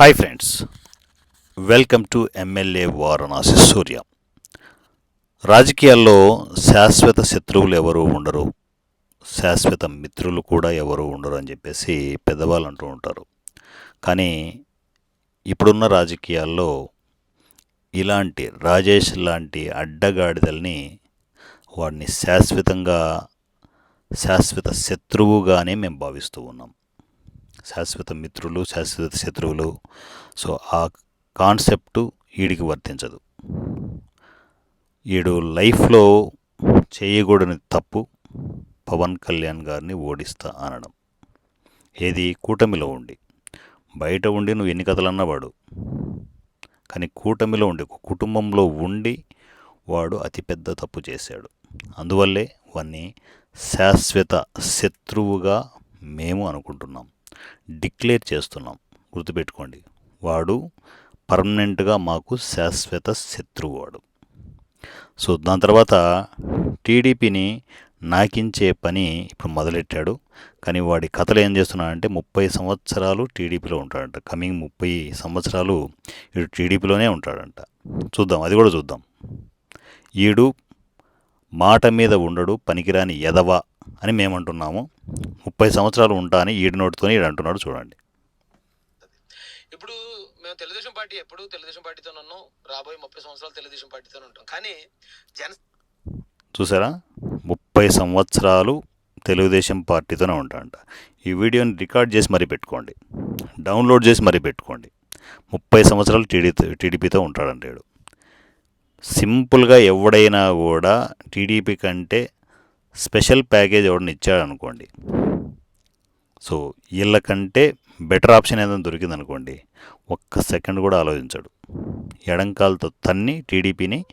Hi friends welcome to MLA Varanasi Surya రాజకీయాల్లో శాశ్వత శత్రువులు ఎవరు ఉండరు శాశ్వత మిత్రులు కూడా ఎవరు ఉండరు అని చెప్పేసి పెద్దవాళ్ళు అంటూ ఉంటారు. కానీ ఇప్పుడున్న రాజకీయాల్లో ఇలాంటి రాజేష్ లాంటి అడ్డగాడిదల్ని వాడిని శాశ్వతంగా శాశ్వత శత్రువుగానే మేము భావిస్తూ ఉన్నాం. శాశ్వత మిత్రులు శాశ్వత శత్రువులు. సో ఆ కాన్సెప్టు వీడికి వర్తించదు. వీడు లైఫ్లో చేయకూడని తప్పు పవన్ కళ్యాణ్ గారిని ఓడిస్తా అనడం. ఏది కూటమిలో ఉండి. బయట ఉండి నువ్వు ఎన్ని కథలు అన్నవాడు కానీ కూటమిలో ఉండి కుటుంబంలో ఉండి వాడు అతిపెద్ద తప్పు చేశాడు. అందువల్లే వాన్ని శాశ్వత శత్రువుగా మేము అనుకుంటున్నాం. డిక్లేర్ చేస్తున్నాం. గుర్తుపెట్టుకోండి. వాడు పర్మనెంట్గా మాకు శాశ్వత శత్రువు వాడు సో దాని తర్వాత టీడీపీని నాకించే పని ఇప్పుడు మొదలెట్టాడు. కానీ వాడి కథలు ఏం చేస్తున్నాడంటే ముప్పై సంవత్సరాలు టీడీపీలో ఉంటాడంట. కమింగ్ ముప్పై సంవత్సరాలు వీడు టీడీపీలోనే ఉంటాడంట. చూద్దాం. అది కూడా చూద్దాం. ఈడు మాట మీద ఉండడు పనికిరాని ఎదవ అని మేమంటున్నాము. ముప్పై సంవత్సరాలు ఉంటా అని ఈడి నోటితోనే ఈడు అంటున్నాడు చూడండి. ఇప్పుడు మేము తెలుగుదేశం పార్టీ ఎప్పుడు తెలుగుదేశం పార్టీతో ఉన్నాం. రాబోయే ముప్పై సంవత్సరాలు తెలుగుదేశం పార్టీతో ఉంటాం. కానీ జన చూసారా? ముప్పై సంవత్సరాలు తెలుగుదేశం పార్టీతోనే ఉంటాడంట ఈ వీడియోని రికార్డ్ చేసి మరీ పెట్టుకోండి. డౌన్లోడ్ చేసి మరీ పెట్టుకోండి. ముప్పై సంవత్సరాలు టీడీ టీడీపీతో ఉంటాడంటాడు సింపుల్గా ఎవడైనా కూడా టీడీపీ కంటే స్పెషల్ ప్యాకేజ్ ఎవడని ఇచ్చాడు అనుకోండి సో వీళ్ళకంటే బెటర్ ఆప్షన్ ఏదైనా దొరికిందనుకోండి ఒక్క సెకండ్ కూడా ఆలోచించాడు. ఎడంకాలతో తన్ని టీడీపీని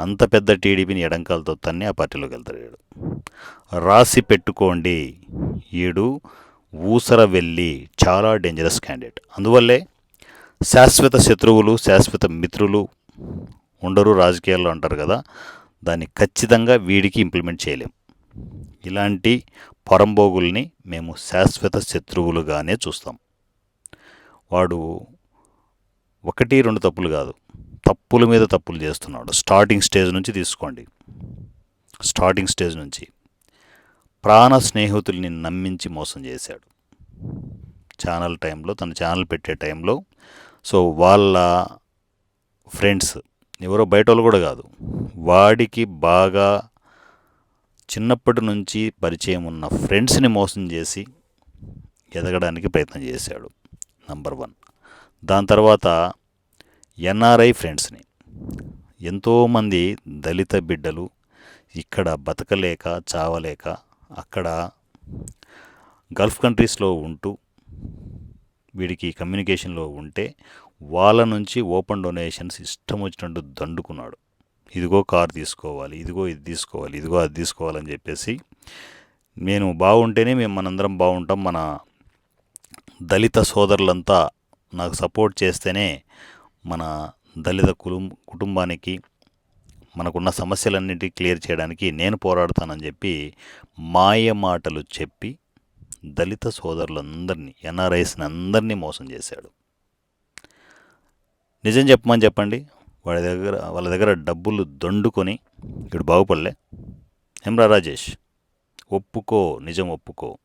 అంత పెద్ద టీడీపీని ఎడంకాలతో తన్ని ఆ పార్టీలోకి వెళ్తాడు. వీడు రాసి పెట్టుకోండి. ఈడు ఊసర వెళ్ళి చాలా డేంజరస్ క్యాండిడేట్ అందువల్లే శాశ్వత శత్రువులు శాశ్వత మిత్రులు ఉండరు రాజకీయాల్లో అంటారు కదా దాన్ని ఖచ్చితంగా వీడికి ఇంప్లిమెంట్ చేయలేం. ఇలాంటి పరంభోగుల్ని మేము శాశ్వత శత్రువులుగానే చూస్తాం. వాడు ఒకటి రెండు తప్పులు కాదు. తప్పుల మీద తప్పులు చేస్తున్నాడు. స్టార్టింగ్ స్టేజ్ నుంచి తీసుకోండి. స్టార్టింగ్ స్టేజ్ నుంచి ప్రాణ స్నేహితుల్ని నమ్మించి మోసం చేశాడు. ఛానల్ టైంలో తన ఛానల్ పెట్టే టైంలో సో వాళ్ళ ఫ్రెండ్స్ ఎవరో బయట వాళ్ళు కూడా కాదు. వాడికి బాగా చిన్నప్పటి నుంచి పరిచయం ఉన్న ఫ్రెండ్స్ని మోసం చేసి ఎదగడానికి ప్రయత్నం చేశాడు. నంబర్ వన్ దాని తర్వాత ఎన్ఆర్ఐ ఫ్రెండ్స్ని. ఎంతోమంది దళిత బిడ్డలు ఇక్కడ బతకలేక చావలేక అక్కడ గల్ఫ్ కంట్రీస్లో ఉంటూ వీడికి కమ్యూనికేషన్లో ఉంటే వాళ్ళ నుంచి ఓపెన్ డొనేషన్స్ ఇష్టం వచ్చినట్టు దండుకున్నాడు. ఇదిగో కార్ తీసుకోవాలి ఇదిగో ఇది తీసుకోవాలి ఇదిగో అది తీసుకోవాలని చెప్పేసి నేను బాగుంటేనే మేము మనందరం బాగుంటాం. మన దళిత సోదరులంతా నాకు సపోర్ట్ చేస్తేనే మన దళిత కులం కుటుంబానికి మనకున్న సమస్యలన్నిటి క్లియర్ చేయడానికి నేను పోరాడతానని చెప్పి మాయ మాటలు చెప్పి దళిత సోదరులందరినీ ఎన్ఆర్ఐస్ని అందరినీ మోసం చేశాడు. నిజం చెప్పమని చెప్పండి. వాళ్ళ దగ్గర వాళ్ళ దగ్గర డబ్బులు దండుకొని ఇక్కడ బాగుపడలే. హెమ్రా రాజేష్ ఒప్పుకో నిజం ఒప్పుకో.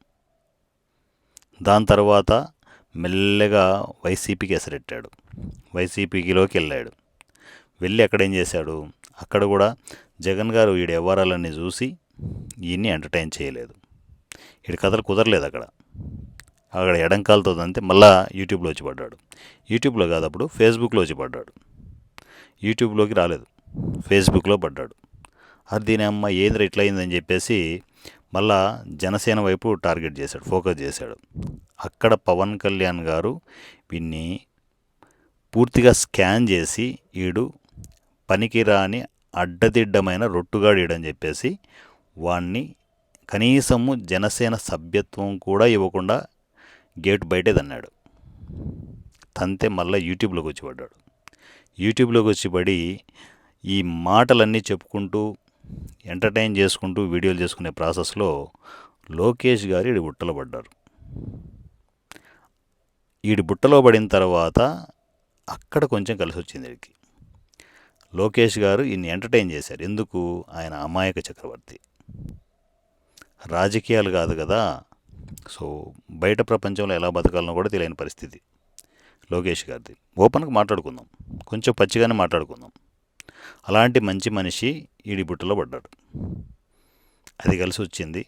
దాని తర్వాత మెల్లగా వైసీపీకి ఎసరెట్టాడు. వైసీపీకిలోకి వెళ్ళాడు. వెళ్ళి అక్కడ ఏం చేశాడు? అక్కడ కూడా జగన్ గారు వీడి వ్యవహారాలన్నీ చూసి ఈయన్ని ఎంటర్టైన్ చేయలేదు. వీడి కథలు కుదరలేదు అక్కడ. అక్కడ ఎడంకాలతో అంతే మళ్ళా యూట్యూబ్లో వచ్చి పడ్డాడు. యూట్యూబ్లో కాదు అప్పుడు ఫేస్బుక్లో వచ్చి పడ్డాడు. యూట్యూబ్లోకి రాలేదు. ఫేస్బుక్లో పడ్డాడు. అది దీని అమ్మ ఏంద్ర ఇట్లా అయిందని చెప్పేసి మళ్ళా జనసేన వైపు టార్గెట్ చేశాడు ఫోకస్ చేశాడు. అక్కడ పవన్ కళ్యాణ్ గారు వీన్ని పూర్తిగా స్కాన్ చేసి వీడు పనికిరాని అడ్డదిడ్డమైన రొట్టుగాడీడని చెప్పేసి వాణ్ణి కనీసము జనసేన సభ్యత్వం కూడా ఇవ్వకుండా గేట్ బయటే తన్నాడు. తంతే మళ్ళీ యూట్యూబ్లోకి వచ్చి పడ్డాడు. యూట్యూబ్లోకి వచ్చి పడి ఈ మాటలన్నీ చెప్పుకుంటూ ఎంటర్టైన్ చేసుకుంటూ వీడియోలు చేసుకునే ప్రాసెస్లో లోకేష్ గారు వీడి బుట్టలో పడ్డారు. ఈడి బుట్టలో పడిన తర్వాత అక్కడ కొంచెం కలిసి వచ్చింది వీడికి లోకేష్ గారు ఈయన్ని ఎంటర్టైన్ చేశారు. ఎందుకు? ఆయన అమాయక చక్రవర్తి. రాజకీయాలు కాదు కదా. సో బయట ప్రపంచంలో ఎలా బతకాలనో కూడా తెలియని పరిస్థితి. లోకేష్ గారిది. ఓపెన్గా మాట్లాడుకుందాం. కొంచెం పచ్చిగానే మాట్లాడుకుందాం. అలాంటి మంచి మనిషి ఈడి బుట్టలో పడ్డాడు. అది కలిసి వచ్చింది.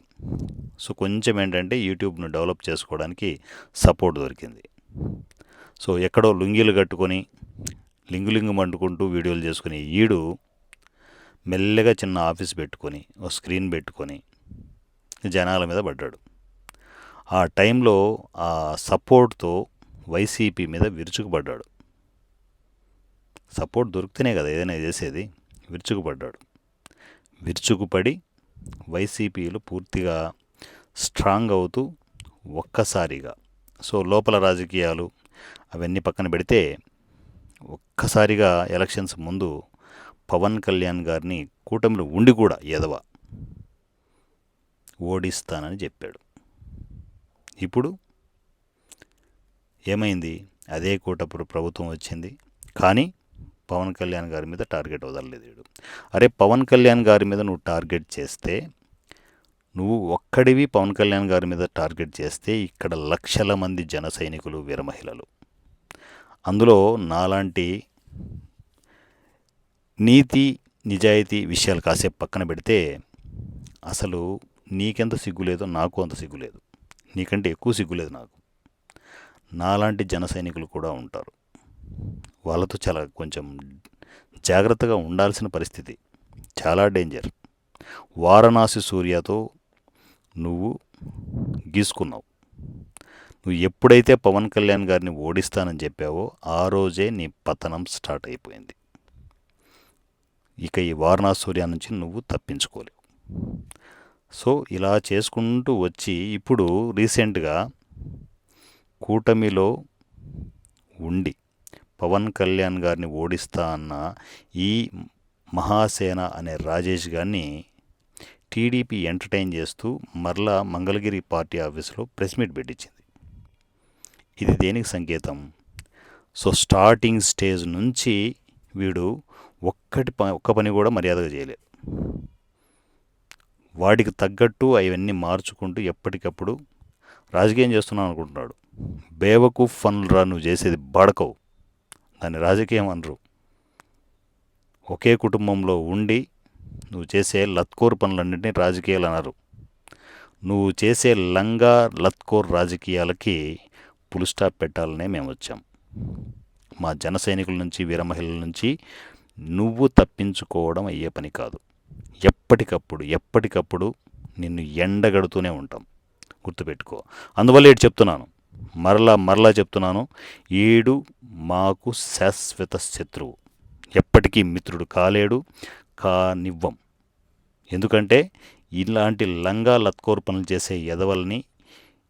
సో కొంచెం ఏంటంటే యూట్యూబ్ను డెవలప్ చేసుకోవడానికి సపోర్ట్ దొరికింది. సో ఎక్కడో లుంగీలు కట్టుకొని లింగు మండుకుంటూ వీడియోలు చేసుకుని ఈడు మెల్లగా చిన్న ఆఫీస్ పెట్టుకొని ఓ స్క్రీన్ పెట్టుకొని జనాల మీద పడ్డాడు. ఆ టైంలో ఆ సపోర్ట్తో వైసీపీ మీద విరుచుకుపడ్డాడు. సపోర్ట్ దొరికితేనే కదా ఏదైనా చేసేది విరుచుకుపడ్డాడు. విరుచుకుపడి వైసీపీలు పూర్తిగా స్ట్రాంగ్ అవుతూ ఒక్కసారిగా సో లోపల రాజకీయాలు అవన్నీ పక్కన పెడితే ఒక్కసారిగా ఎలక్షన్స్ ముందు పవన్ కళ్యాణ్ గారిని కూటమిలో ఉండి కూడా ఎదవ ఓడిస్తానని చెప్పాడు. ఇప్పుడు ఏమైంది? అదే కూటమి ప్రభుత్వం వచ్చింది. కానీ పవన్ కళ్యాణ్ గారి మీద టార్గెట్ వదలలేదు వీడు. అరే పవన్ కళ్యాణ్ గారి మీద నువ్వు టార్గెట్ చేస్తే నువ్వు ఒక్కడివి పవన్ కళ్యాణ్ గారి మీద టార్గెట్ చేస్తే ఇక్కడ లక్షల మంది జన సైనికులు వీరమహిళలు అందులో నాలాంటి నీతి నిజాయితీ విషయాలు కాసేపు పక్కన పెడితే అసలు నీకెంత సిగ్గు లేదో నాకు అంత సిగ్గు లేదు నీకంటే ఎక్కువ సిగ్గు లేదు నాకు. నాలాంటి జన సైనికులు కూడా ఉంటారు. వాళ్ళతో చాలా కొంచెం జాగ్రత్తగా ఉండాల్సిన పరిస్థితి చాలా డేంజర్. వారణాసి సూర్యతో నువ్వు గీసుకున్నావు. నువ్వు ఎప్పుడైతే పవన్ కళ్యాణ్ గారిని ఓడిస్తానని చెప్పావో ఆ రోజే నీ పతనం స్టార్ట్ అయిపోయింది. ఇక ఈ వారణాసి సూర్య నుంచి నువ్వు తప్పించుకోలేవు. సో ఇలా చేసుకుంటూ వచ్చి ఇప్పుడు రీసెంట్గా కూటమిలో ఉండి పవన్ కళ్యాణ్ గారిని ఓడిస్తా అన్న ఈ మహాసేన అనే రాజేష్ గారిని టీడీపీ ఎంటర్టైన్ చేస్తూ మరలా మంగళగిరి పార్టీ ఆఫీసులో ప్రెస్ మీట్ పెట్టించింది. ఇది దేనికి సంకేతం? సో స్టార్టింగ్ స్టేజ్ నుంచి వీడు ఒక్కటి ప ఒక్క పని కూడా మర్యాదగా చేయలేదు. వాడికి తగ్గట్టు అవన్నీ మార్చుకుంటూ ఎప్పటికప్పుడు రాజకీయం చేస్తున్నాను అనుకుంటున్నాడు. బేవకు ఫన్లురా నువ్వు చేసేది బడకవు. దాన్ని రాజకీయం అనరు. ఒకే కుటుంబంలో ఉండి నువ్వు చేసే లత్కోర్ పనులన్నింటినీ రాజకీయాలు అన్నారు నువ్వు చేసే లంగా లత్కోర్ రాజకీయాలకి పులు స్టాప్ పెట్టాలనే మేము వచ్చాం మా జన సైనికుల నుంచి వీర మహిళల నుంచి నువ్వు తప్పించుకోవడం అయ్యే పని కాదు. ఎప్పటికప్పుడు ఎప్పటికప్పుడు నిన్ను ఎండగడుతూనే ఉంటాం. గుర్తుపెట్టుకో. అందువల్ల ఏడు చెప్తున్నాను? మరలా మరలా చెప్తున్నాను ఏడు మాకు శాశ్వత శత్రువు. ఎప్పటికీ మిత్రుడు కాలేడు కానివ్వం. ఎందుకంటే ఇలాంటి లంగా లత్కోర్ పనులు చేసే ఎదవల్ని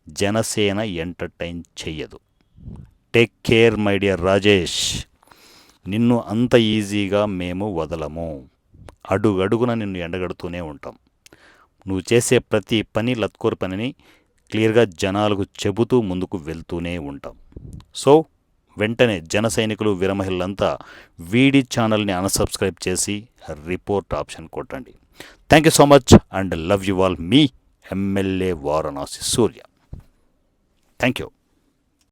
జనసేన ఎంటర్టైన్ చెయ్యదు. Take care my dear Rajesh. నిన్ను అంత ఈజీగా మేము వదలము. అడుగడుగున నిన్ను ఎండగడుతూనే ఉంటాం. నువ్వు చేసే ప్రతి పని లత్కోర్ పనిని క్లియర్గా జనాలకు చెబుతూ ముందుకు వెళ్తూనే ఉంటాం. సో వెంటనే జన సైనికులు విరమహిళలంతా వీడి ఛానల్ని అన్సబ్స్క్రైబ్ చేసి రిపోర్ట్ ఆప్షన్ కొట్టండి. Thank you so much and love you all me MLA Varanasi Surya. Thank you.